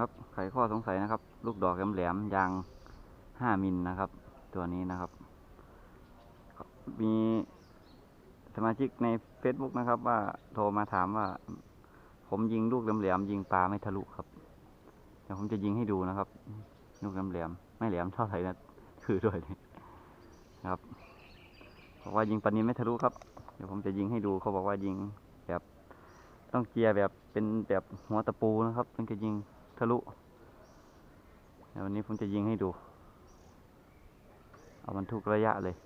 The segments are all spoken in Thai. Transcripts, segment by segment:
ครับ ไขข้อสงสัยนะครับ ลูกดอกแหลมๆยางห้ามิลนะครับ ตัวนี้นะครับ มีสมาชิกใน Facebook นะครับ ว่าโทรมาถามว่า ผมยิงลูกแหลมๆยิงปลาไม่ทะลุครับเดี๋ยวผมจะยิงให้ดูนะครับ ลูกแหลมๆไม่แหลมเท่าไหร่นะถือด้วยนี่ครับบอกว่ายิงปลานินไม่ทะลุครับ เดี๋ยวผมจะยิงให้ดูเขาบอกว่ายิงแบบต้องเจียแบบเป็นแบบหัวตะปูนะครับถึงจะยิง ทะลุเดี๋ยววันนี้ผมจะยิงให้ดู เอามันทุกระยะเลย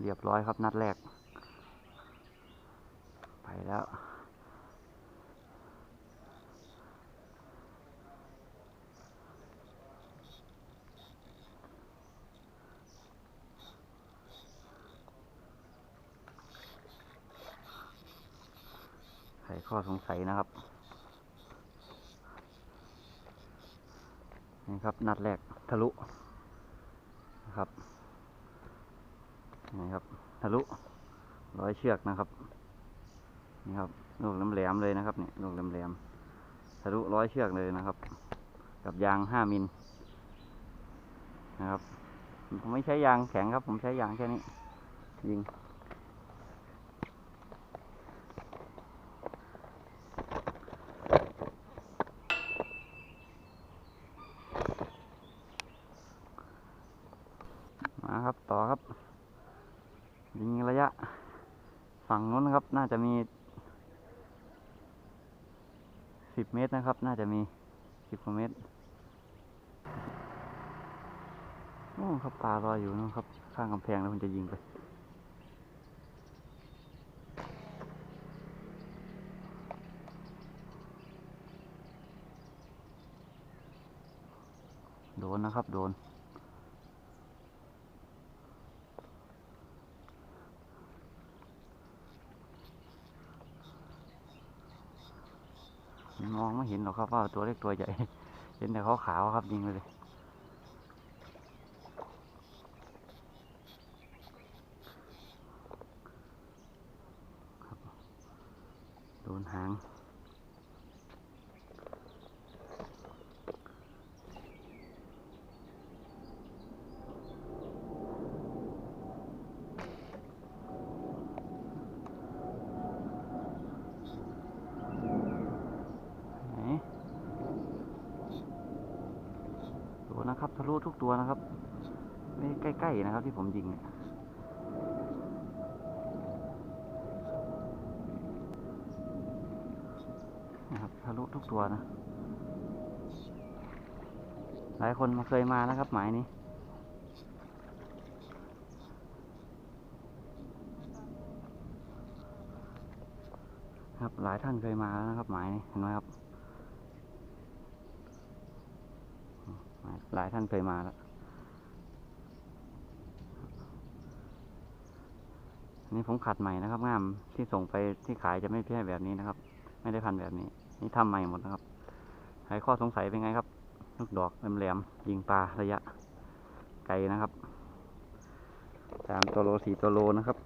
เรียบร้อยครับนัดแรก ไปแล้ว ไขข้อสงสัยนะครับ นี่ครับ นัดแรกทะลุนะครับนี่ครับ ทะลุร้อยเชือกนะครับ นี่ครับลูกแหลมๆเลยนะครับเนี่ยลูกแหลมๆทะลุร้อยเชือกเลยนะครับ กับยางห้ามิลนะครับผมไม่ใช้ยางแข็งครับ ผมใช้ยางแค่นี้ยิง ครับ ต่อครับยิงระยะ ฝั่งนู้นนะครับ น่าจะมีสิบเมตรนะครับ น่าจะมีสิบกว่าเมตรโอ้ครับปลาลออยู่นะครับ ข้างกำแพงแล้วผมจะยิงไปโดนนะครับ โดน มองไม่เห็นหรอกครับว่าตัวเล็กตัวใหญ่ เห็นแต่เขาขาวๆครับยิงเลยโดนหาง ไหนโดนนะครับ ทุกตัวนะครับ ไม่ใกล้ๆนะครับที่ผมยิงเนี่ยนะครับทะลุทุกตัวนะ หลายคนมาเคยมานะครับ หมายนี้ครับหลายท่านเคยมาแล้วนะครับ หมายนี้เห็นไหมครับ หลายท่านเคยมาแล้วอันนี้ผมขัดใหม่นะครับงามที่ส่งไปที่ขายจะไม่ใช่แบบนี้นะครับ ไม่ได้พันแบบนี้ นี่ทำใหม่หมดนะครับใครข้อสงสัยเป็นไงครับลูกดอกแหลมๆยิงปลาระยะ ไกลนะครับสามตัวโลสี่ตัวโลนะครับ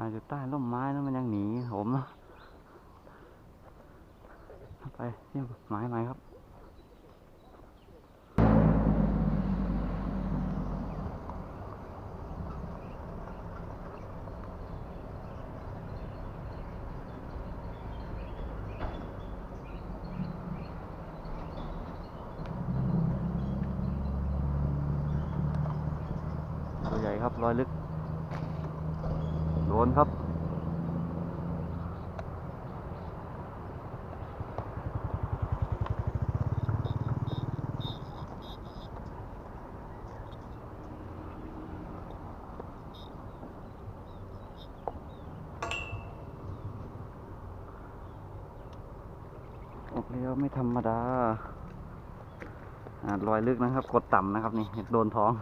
มาอยู่ใต้ร่มไม้แล้วมันยังหนีผมเนาะไปที่ไม้ไม้ครับตัวใหญ่ครับรอยลึก โดนครับบอกแล้วไม่ธรรมดาอรอยลึกนะครับ กดต่ำนะครับ นี่ โดนท้อง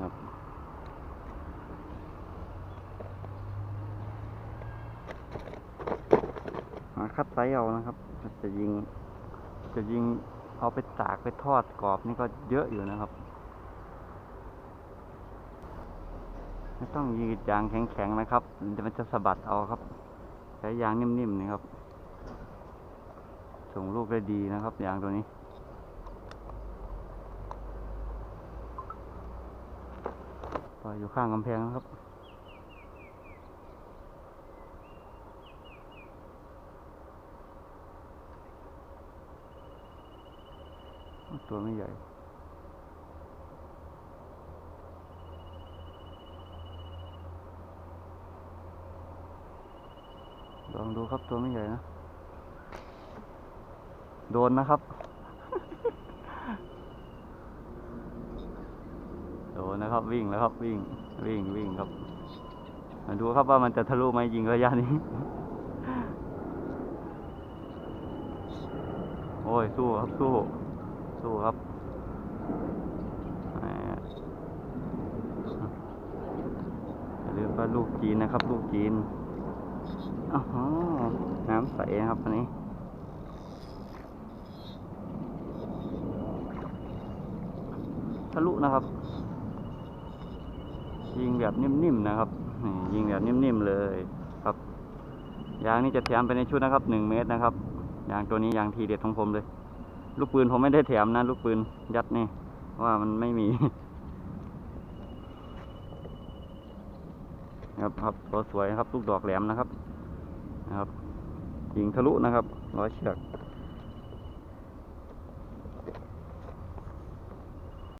ครับ คัดไซส์เอานะครับ จะยิง จะยิงเอาไปตากไปทอดกรอบนี่ก็เยอะอยู่นะครับ ไม่ต้องยิงยางแข็งๆนะครับมันจะสะบัดเอาครับ ใช้ยางนิ่มๆนี่ครับ ส่งลูกได้ดีนะครับ ยางตัวนี้ปล่อยอยู่ข้างกำแพงนะครับ ตัวไม่ใหญ่ ลองดูครับตัวไม่ใหญ่นะ โดนนะครับ โดนนะครับวิ่งแล้วครับวิ่งวิ่งวิ่งครับ มาดูครับว่ามันจะทะลุไหมยิงระยะนี้โอ้ยสู้ครับสู้ สู้ครับหมอย่าลืมว่าลูกจีนนะครับ ลูกจีนอ๋อน้ำใสนะครับอันนี้ทะลุนะครับ ยิงแบบนิ่มๆนะครับยิงแบบนิ่มๆเลยครับยางนี่จะแถมไปในชุดนะครับหนึ่งเมตรนะครับยางตัวนี้ยางทีเด็ดของผมเลย ลูกปืนผมไม่ได้แถมนะ ลูกปืนยัดนี่ว่ามันไม่มีครับครับตัวสวยครับ ลูกดอกแหลมนะครับนะครับยิงทะลุนะครับร้อยเชือก